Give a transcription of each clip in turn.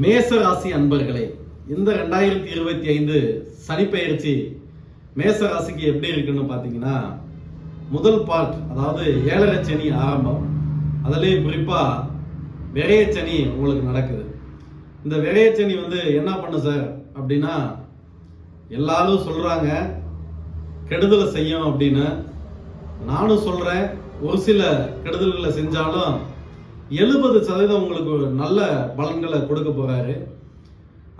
மேச ராசி அன்பர்களே இந்த ரெண்டாயிரத்தி இருபத்தி ஐந்து சனிப்பெயர்ச்சி மேச ராசிக்கு எப்படி இருக்குன்னு பார்த்தீங்கன்னா முதல் பார்ட் அதாவது ஏழரை சனி ஆரம்பம். அதுலேயும் குறிப்பாக விரையச்சனி உங்களுக்கு நடக்குது. இந்த விரையச்சனி வந்து என்ன பண்ணும் சார் அப்படின்னா எல்லாரும் சொல்கிறாங்க கெடுதலை செய்யும் அப்படின்னு. நானும் சொல்கிறேன் ஒரு சில கெடுதல்களை செஞ்சாலும் எழுபது சதவீதம் உங்களுக்கு நல்ல பலன்களை கொடுக்க போகிறாரு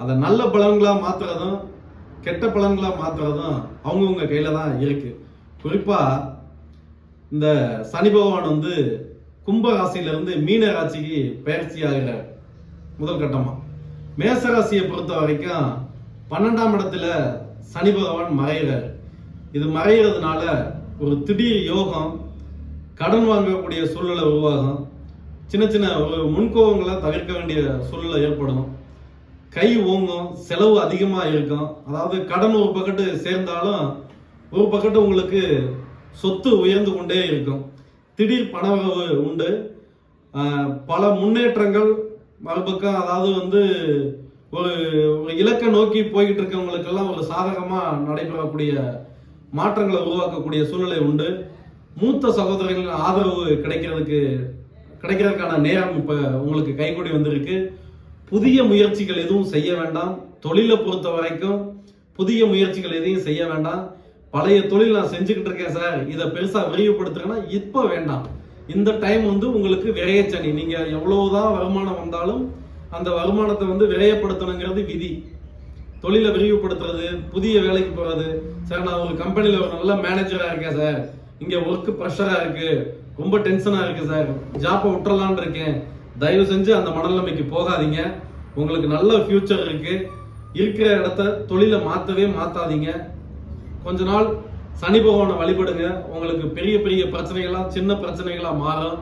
அதை நல்ல பலன்களாக மாற்றுறதும் கெட்ட பலன்களாக மாற்றுறதும் அவங்கவுங்க கையில் தான் இருக்கு. குறிப்பாக இந்த சனி பகவான் வந்து கும்ப ராசியிலிருந்து மீன ராசிக்கு பயிற்சி ஆகிறார். முதல் கட்டமாக மேச ராசியை பொறுத்த வரைக்கும் பன்னெண்டாம் இடத்துல சனி பகவான் மறைகிறார். இது மறைகிறதுனால ஒரு திடீர் யோகம் கடன் வாங்கக்கூடிய சூழ்நிலை உருவாகும். சின்ன சின்ன முன்கோவங்களை தவிர்க்க வேண்டிய சூழ்நிலை ஏற்படும் கை ஓங்கும் செலவு அதிகமாக இருக்கும். அதாவது கடன் ஒரு பக்கத்து சேர்ந்தாலும் ஒரு பக்கத்து உங்களுக்கு சொத்து உயர்ந்து கொண்டே இருக்கும். திடீர் பணவரவு உண்டு. பல முன்னேற்றங்கள் மறுபக்கம் அதாவது வந்து ஒரு ஒரு இலக்கை நோக்கி போய்கிட்டு இருக்கவங்களுக்கெல்லாம் ஒரு சாதகமாக நடைபெறக்கூடிய மாற்றங்களை உருவாக்கக்கூடிய சூழ்நிலை உண்டு. மூத்த சகோதரர்களின் ஆதரவு கிடைக்கிறதுக்கு கிடைக்கிறதுக்கான நேரம் இப்போ உங்களுக்கு கைகூடி வந்திருக்கு. புதிய முயற்சிகள் எதுவும் செய்ய வேண்டாம். தொழிலை பொறுத்த வரைக்கும் புதிய முயற்சிகள் எதையும் செய்ய வேண்டாம். பழைய தொழில் நான் செஞ்சுக்கிட்டு இருக்கேன் சார். இதை பெருசாக விரிவுபடுத்துறேன்னா இப்போ வேண்டாம். இந்த டைம் வந்து உங்களுக்கு விரையச்சனி நீங்கள் எவ்வளவுதான் வருமானம் வந்தாலும் அந்த வருமானத்தை வந்து விரையப்படுத்தணுங்கிறது விதி. தொழிலை விரிவுபடுத்துறது புதிய வேலைக்கு போகிறது சார் நான் ஒரு கம்பெனியில் ஒரு நல்ல மேனேஜராக இருக்கேன் சார். இங்க ஒர்க் ப்ரெஷரா இருக்கு. ரொம்ப டென்ஷனா இருக்கு சார் ஜாப்பை விட்டுறலான் இருக்கேன். தயவு செஞ்சு அந்த மனநிலைமைக்கு போகாதீங்க. உங்களுக்கு நல்ல ஃபியூச்சர் இருக்கு. இருக்கிற இடத்த தொழிலை மாத்தவே மாத்தாதீங்க. கொஞ்ச நாள் சனி பகவானை வழிபடுங்க. உங்களுக்கு பெரிய பெரிய பிரச்சனைகள்லாம் சின்ன பிரச்சனைகளா மாறும்.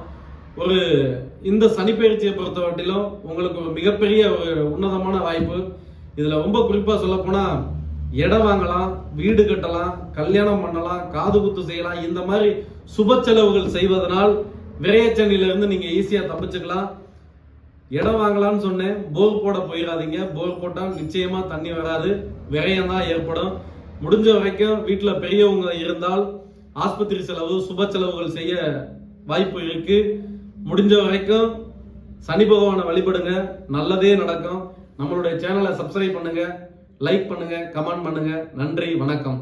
ஒரு இந்த சனி பயிற்சியை பொறுத்த வட்டிலும் உங்களுக்கு ஒரு மிகப்பெரிய ஒரு உன்னதமான வாய்ப்பு. இதுல ரொம்ப குறிப்பா சொல்ல போனா இடம் வாங்கலாம் வீடு கட்டலாம் கல்யாணம் பண்ணலாம் காது குத்து செய்யலாம். இந்த மாதிரி சுப செலவுகள் செய்வதனால் விரையச்சனிலிருந்து நீங்கள் ஈஸியாக தப்பிச்சுக்கலாம். இடம் வாங்கலாம்னு சொன்னேன். போர் போட போயிடாதீங்க. போர் போட்டால் நிச்சயமாக தண்ணி வராது. விரயம் தான் ஏற்படும். முடிஞ்ச வரைக்கும் வீட்டில் பெரியவங்க இருந்தால் ஆஸ்பத்திரி செலவு சுப செலவுகள் செய்ய வாய்ப்பு இருக்கு. முடிஞ்ச வரைக்கும் சனி பகவானை வழிபடுங்க. நல்லதே நடக்கும். நம்மளுடைய சேனலை சப்ஸ்கிரைப் பண்ணுங்க. லைக் பண்ணுங்க கமெண்ட் பண்ணுங்க. நன்றி வணக்கம்.